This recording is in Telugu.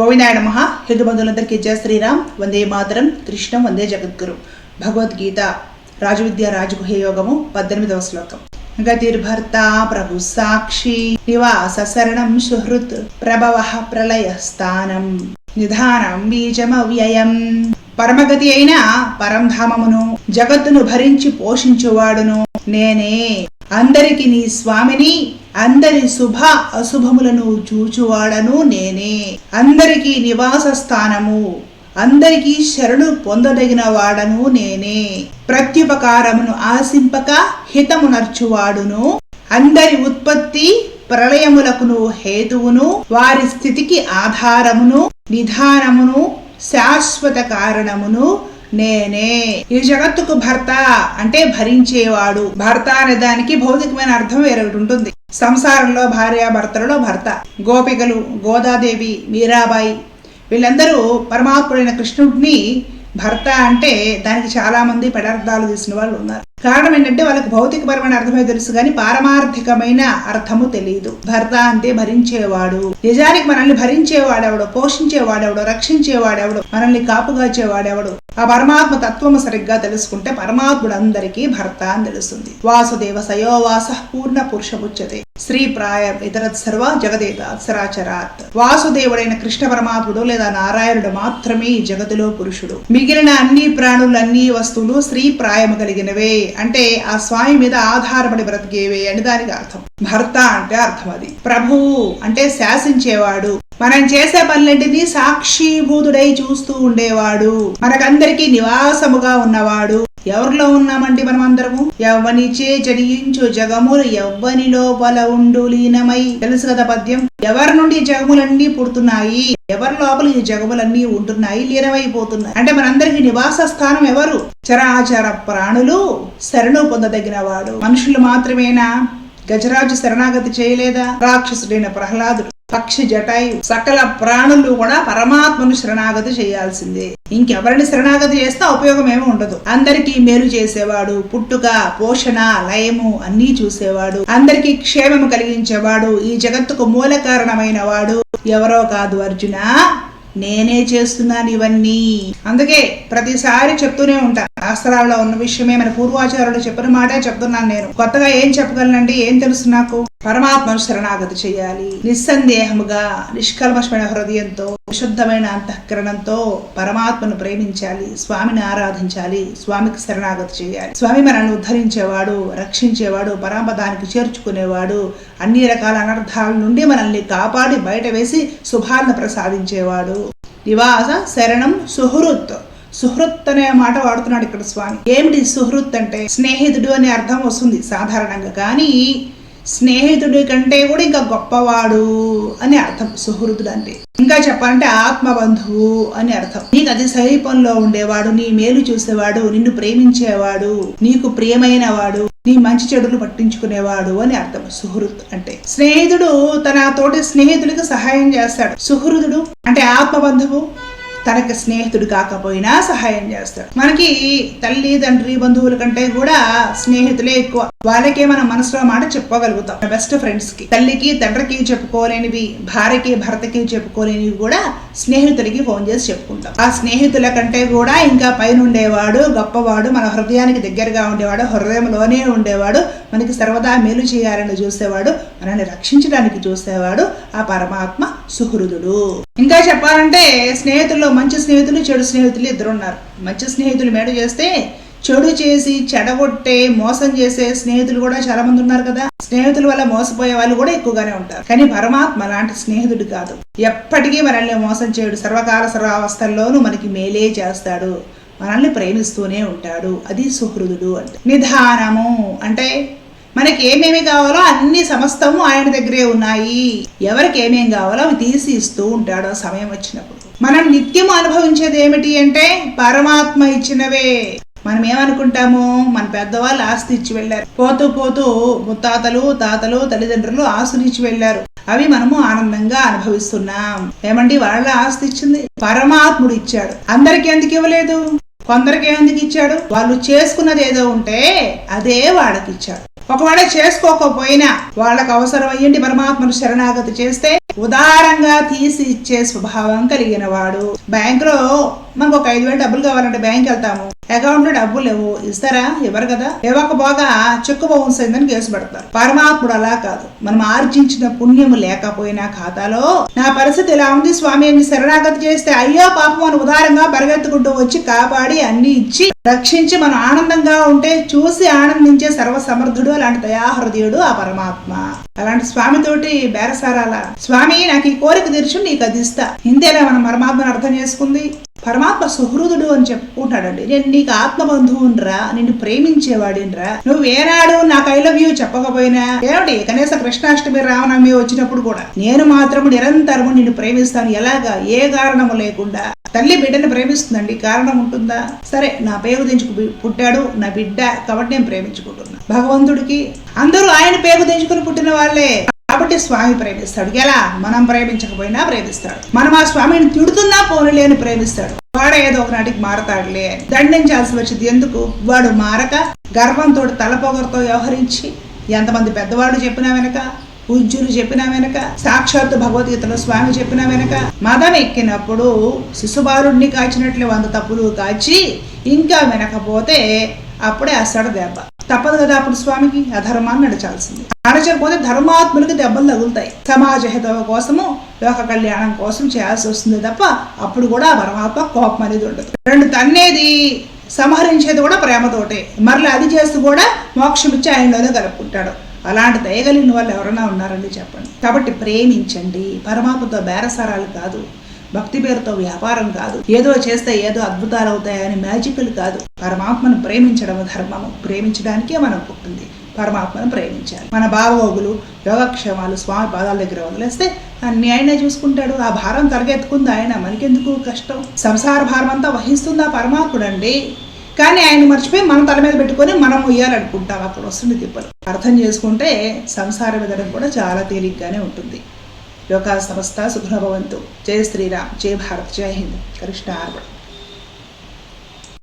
గోవిందాయ నమ. హిందుబంధువులందరికీ జయ శ్రీరామ్. వందే మాతరం కృష్ణం వందే జగద్గురు. భగవద్గీత రాజవిద్య రాజగుహ్య యోగము పద్దెనిమిదవ శ్లోకం. గతిర్భర్త ప్రభు సాక్షి నివాస శరణం సుహృత్ ప్రభవ ప్రళయ స్థానం. నిధానం బీజమవ్యయం. పరమగతి అయిన పరంధామమును జగత్తును భరించి పోషించువాడును. నేనే అందరికి నీ స్వామిని అందరి శుభ అశుభములను చూచువాడను నేనే. అందరికీ నివాస స్థానము అందరికీ శరణు పొందదగిన వాడను నేనే. ప్రత్యుపకారమును ఆశింపక హితము నర్చువాడును అందరి ఉత్పత్తి ప్రళయములకును హేతువును వారి స్థితికి ఆధారమును నిధానమును శాశ్వత కారణమును నేనే. ఈ జగత్తుకు భర్త అంటే భరించేవాడు. భర్త అనే దానికి భౌతికమైన అర్థం వేరొకటి ఉంటుంది. సంసారంలో భార్య భర్తలలో భర్త. గోపికలు గోదాదేవి మీరాబాయి. వీళ్ళందరూ పరమాత్ముడైన కృష్ణుడిని భర్త అంటే దానికి చాలా మంది పెడార్థాలు తీసిన వాళ్ళు ఉన్నారు. కారణం ఏంటంటే వాళ్ళకి భౌతికపరమైన అర్థమే తెలుసు కానీ పారమార్థికమైన అర్థము తెలియదు భర్త అంటే భరించేవాడు. నిజానికి మనల్ని భరించేవాడెవడు పోషించేవాడెవడు రక్షించేవాడెవడు మనల్ని కాపుగాచేవాడెవడు ఆ పరమాత్మ తత్వము సరిగ్గా తెలుసుకుంటే పరమాత్ముడు అందరికీ భర్త అని తెలుస్తుంది. వాసుదేవ సయోవాస పూర్ణ పురుషముచ్యతే. శ్రీ ప్రాయ ఇతర సర్వ జగదేత అక్షరాచరాత్ వాసుదేవుడైన కృష్ణ పరమాత్ముడు లేదా నారాయణుడు మాత్రమే ఈ జగతిలో పురుషుడు. మిగిలిన అన్ని ప్రాణులు అన్ని వస్తువులు స్త్రీ ప్రాయము కలిగినవే. అంటే ఆ స్వామి మీద ఆధారపడి బ్రతికేవే అని దానికి అర్థం. భర్త అంటే అర్థం అది ప్రభువు అంటే శాసించేవాడు. మనం చేసే పనులన్నింటినీ సాక్షిభూతుడై చూస్తూ ఉండేవాడు. మనకందరికీ నివాసముగా ఉన్నవాడు. ఎవరిలో ఉన్నామండి మనం అందరము ఎవ్వనిచే జడించు జగములు ఎవ్వని లోపల ఉండు లీనమై. తెలుసు కదా పద్యం? ఎవరి నుండి జగములన్నీ పుడుతున్నాయి? ఎవరి లోపల ఈ జగములన్నీ ఉంటున్నాయి? లీనమైపోతున్నాయి. అంటే మనందరికి నివాస స్థానం ఎవరు? చరాచర ప్రాణులు శరణు పొందదగిన వాడు మనుషులు మాత్రమేనా? గజరాజు శరణాగతి చేయలేదా? రాక్షసుడైన ప్రహ్లాదుడు. పక్షి జటాయు సకల ప్రాణులు కూడా పరమాత్మను శరణాగతి చేయాల్సిందే. ఇంకెవరిని శరణాగతి చేస్తే ఉపయోగం ఏమి ఉండదు. అందరికీ మేలు చేసేవాడు పుట్టుక పోషణ లయము అన్నీ చూసేవాడు. అందరికీ క్షేమము కలిగించేవాడు ఈ జగత్తుకు మూల కారణమైన వాడు ఎవరో కాదు అర్జున. నేనే చేస్తున్నాను ఇవన్నీ. అందుకే ప్రతిసారి చెప్తూనే ఉంటా. శాస్త్రాల్లో ఉన్న విషయమే మన పూర్వాచారులు చెప్పిన మాటే చెప్తున్నాను నేను. కొత్తగా ఏం చెప్పగలనండి? ఏం తెలుసు నాకు? పరమాత్మను శరణాగతి చేయాలి. నిస్సందేహముగా నిష్కల్మషమైన హృదయంతో విశుద్ధమైన అంతఃకరణంతో పరమాత్మను ప్రేమించాలి స్వామిని ఆరాధించాలి స్వామికి శరణాగతి చేయాలి. స్వామి మనల్ని ఉద్ధరించేవాడు రక్షించేవాడు పరామదానికి చేర్చుకునేవాడు అన్ని రకాల అనర్థాల నుండి మనల్ని కాపాడి బయట వేసి శుభాలను ప్రసాదించేవాడు. నివాస శరణం సుహృత్. సుహృత్ అనే మాట వాడుతున్నాడు ఇక్కడ స్వామి. ఏమిటి సుహృత్ అంటే? స్నేహితుడు అనే అర్థం వస్తుంది సాధారణంగా. కానీ స్నేహితుడి కంటే కూడా ఇంకా గొప్పవాడు అని అర్థం సుహృతుడు అంటే. ఇంకా చెప్పాలంటే ఆత్మబంధువు అని అర్థం. నీకు అతి సమీపంలో ఉండేవాడు నీ మేలు చూసేవాడు నిన్ను ప్రేమించేవాడు నీకు ప్రియమైన వాడు నీ మంచి చెడులు పట్టించుకునేవాడు అని అర్థం సుహృత్ అంటే. స్నేహితుడు తన తోటి స్నేహితుడికి సహాయం చేస్తాడు. సుహృదుడు అంటే ఆత్మబంధువు తనకి స్నేహితుడు కాకపోయినా సహాయం చేస్తాడు. మనకి తల్లి తండ్రి బంధువుల కంటే కూడా స్నేహితులే ఎక్కువ. వాళ్ళకే మనం మనసులో మాట చెప్పగలుగుతాం. బెస్ట్ ఫ్రెండ్స్కి తల్లికి తండ్రికి చెప్పుకోలేనివి భార్యకి భర్తకి చెప్పుకోలేనివి కూడా స్నేహితులకి ఫోన్ చేసి చెప్పుకుంటాం. ఆ స్నేహితుల కంటే కూడా ఇంకా పైన ఉండేవాడు గొప్పవాడు మన హృదయానికి దగ్గరగా ఉండేవాడు హృదయంలోనే ఉండేవాడు మనకి సర్వదా మేలు చేయాలని చూసేవాడు మనల్ని రక్షించడానికి చూసేవాడు ఆ పరమాత్మ సుహృదుడు. ఇంకా చెప్పాలంటే స్నేహితుల్లో మంచి స్నేహితులు చెడు స్నేహితులు ఇద్దరు ఉన్నారు మంచి స్నేహితులు మేడ చేస్తే చెడు చేసి చెడగొట్టే మోసం చేసే స్నేహితులు కూడా చాలా మంది ఉన్నారు కదా. స్నేహితుల వల్ల మోసపోయే వాళ్ళు కూడా ఎక్కువగానే ఉంటారు. కానీ పరమాత్మ లాంటి స్నేహితుడు కాదు. ఎప్పటికీ మనల్ని మోసం చేయడు. సర్వకాల సర్వావస్థల్లోనూ మనకి మేలే చేస్తాడు. మనల్ని ప్రేమిస్తూనే ఉంటాడు. అది సుహృదుడు అంటే. నిధానము అంటే మనకి ఏమేమి కావాలో అన్ని సమస్తము ఆయన దగ్గరే ఉన్నాయి. ఎవరికి ఏమేమి కావాలో అవి తీసి ఇస్తూ ఉంటాడు ఆ సమయం వచ్చినప్పుడు. మనం నిత్యం అనుభవించేది ఏమిటి అంటే పరమాత్మ ఇచ్చినవే. మనం ఏమనుకుంటాము? మన పెద్దవాళ్ళు ఆస్తి ఇచ్చి వెళ్ళారు. పోతూ పోతూ ముత్తాతలు తాతలు తల్లిదండ్రులు ఆస్తులు ఇచ్చి వెళ్ళారు. అవి మనము ఆనందంగా అనుభవిస్తున్నాం. ఏమండి? వాళ్ళ ఆస్తి ఇచ్చింది పరమాత్ముడు ఇచ్చాడు. అందరికి ఎందుకు ఇవ్వలేదు? కొందరికి ఎందుకు ఇచ్చాడు? వాళ్ళు చేసుకున్నది ఏదో ఉంటే అదే వాళ్ళకి ఇచ్చాడు. ఒకవేళ చేసుకోకపోయినా వాళ్ళకు అవసరం అయ్యింది పరమాత్మను శరణాగతి చేస్తే ఉదారంగా తీసి ఇచ్చే స్వభావం కలిగిన వాడు. బ్యాంకులో మనకు ఒక ఐదు వేలు డబ్బులు కావాలంటే బ్యాంక్ వెళ్తాము. అకౌంట్లో డబ్బులు లేవు. ఇస్తారా? ఇవ్వరు కదా? ఇవ్వకపోగా చెక్కు బౌన్స్ అయిందని కేసు పెడతారు పరమాత్ముడు అలా కాదు. మనం ఆర్జించిన పుణ్యం లేకపోయినా ఖాతాలో నా పరిస్థితి ఇలా ఉంది స్వామి అని శరణాగతి చేస్తే అయ్యో పాపం అని ఉదారంగా పరిగెత్తుకుంటూ వచ్చి కాపాడి అన్ని ఇచ్చి రక్షించి మనం ఆనందంగా ఉంటే చూసి ఆనందించే సర్వ సమర్థుడు అలాంటి దయాహృదయుడు ఆ పరమాత్మ. అలాంటి స్వామితోటి బేరసారాల? స్వామి నాకు ఈ కోరిక తీర్చు నీకు అది ఇస్తా. ఇంతేనా మనం పరమాత్మను అర్థం చేసుకుంది? పరమాత్మ సుహృదుడు అని చెప్పుకుంటాడండి. నేను నీకు ఆత్మబంధువునరా నిన్ను ప్రేమించేవాడినరా. నువ్వు ఏనాడు నాకు ఐ లవ్ యూ చెప్పకపోయినా ఏమిటి? కనీస కృష్ణాష్టమి రామనవమి వచ్చినప్పుడు కూడా నేను మాత్రం నిరంతరము నిన్ను ప్రేమిస్తాను. ఎలాగా? ఏ కారణము లేకుండా. తల్లి బిడ్డని ప్రేమిస్తుందండి. కారణం ఉంటుందా? సరే నా పేరు దించుకు పుట్టాడు నా బిడ్డ కాబట్టి నేను ప్రేమించుకుంటున్నా. భగవంతుడికి అందరూ ఆయన పేరు దించుకుని పుట్టిన వాళ్ళే. కాబట్టి స్వామి ప్రేమిస్తాడు. ఎలా? మనం ప్రేమించకపోయినా ప్రేమిస్తాడు. మనం ఆ స్వామిని తిడుతున్నా పోనీలే అని ప్రేమిస్తాడు. వాడు ఏదో ఒక నాటికి మారతాడులే దండించాల్సి వచ్చింది. ఎందుకు? వాడు మారక గర్వంతో తలపొగరుతో వ్యవహరించి ఎంతమంది పెద్దవాళ్ళు చెప్పినా వెనక పూజ్యులు చెప్పినా వెనక సాక్షాత్తు భగవద్గీతలో స్వామి చెప్పినా వెనక మదం ఎక్కినప్పుడు శిశుబాలుడిని కాచినట్లు వంద తప్పులు కాచి ఇంకా వెనకపోతే అప్పుడే అసడు దెబ్బ తప్పదు కదా అప్పుడు స్వామికి? అధర్మాన్ని నడచాల్సింది. నడచకపోతే ధర్మాత్ములకి దెబ్బలు తగులుతాయి. సమాజ హితవ కోసము లోక కళ్యాణం కోసం చేయాల్సి వస్తుంది తప్ప అప్పుడు కూడా పరమాత్మ కోపం అనేది ఉండదు. రెండు తన్నేది సంహరించేది కూడా ప్రేమతోటే. మరలా అది చేస్తూ కూడా మోక్షమిచ్చి ఆయనలోనే కలుపుకుంటాడు. అలాంటి దయగలిగిన వాళ్ళు ఎవరైనా ఉన్నారండి చెప్పండి. కాబట్టి ప్రేమించండి. పరమాత్మతో బేరసారాలు కాదు. భక్తి పేరుతో వ్యాపారం కాదు. ఏదో చేస్తే ఏదో అద్భుతాలు అవుతాయని మ్యాజికల్ కాదు. పరమాత్మను ప్రేమించడం ధర్మము. ప్రేమించడానికే మనం పుట్టింది. పరమాత్మను ప్రేమించాలి. మన బావోగులు యోగక్షేమాలు స్వామి పాదాల దగ్గర వదిలేస్తే అన్ని ఆయనే చూసుకుంటాడు. ఆ భారం తలగెత్తుకుంది ఆయన. మనకెందుకు కష్టం? సంసార భారం అంతా వహిస్తుంది ఆ పరమాత్ముడు అండి కానీ ఆయన మర్చిపోయి మన తల మీద పెట్టుకొని మనం ఉయ్యాలనుకుంటాం. అక్కడ వస్తుంది తిప్పలు. అర్థం చేసుకుంటే సంసార విధానం కూడా చాలా తేలిగ్గానే ఉంటుంది. లోకా సమస్త సుఖభవంతు జయ శ్రీరామ్. జయ భారత్. జై హింద్. కృష్ణ అర్పణ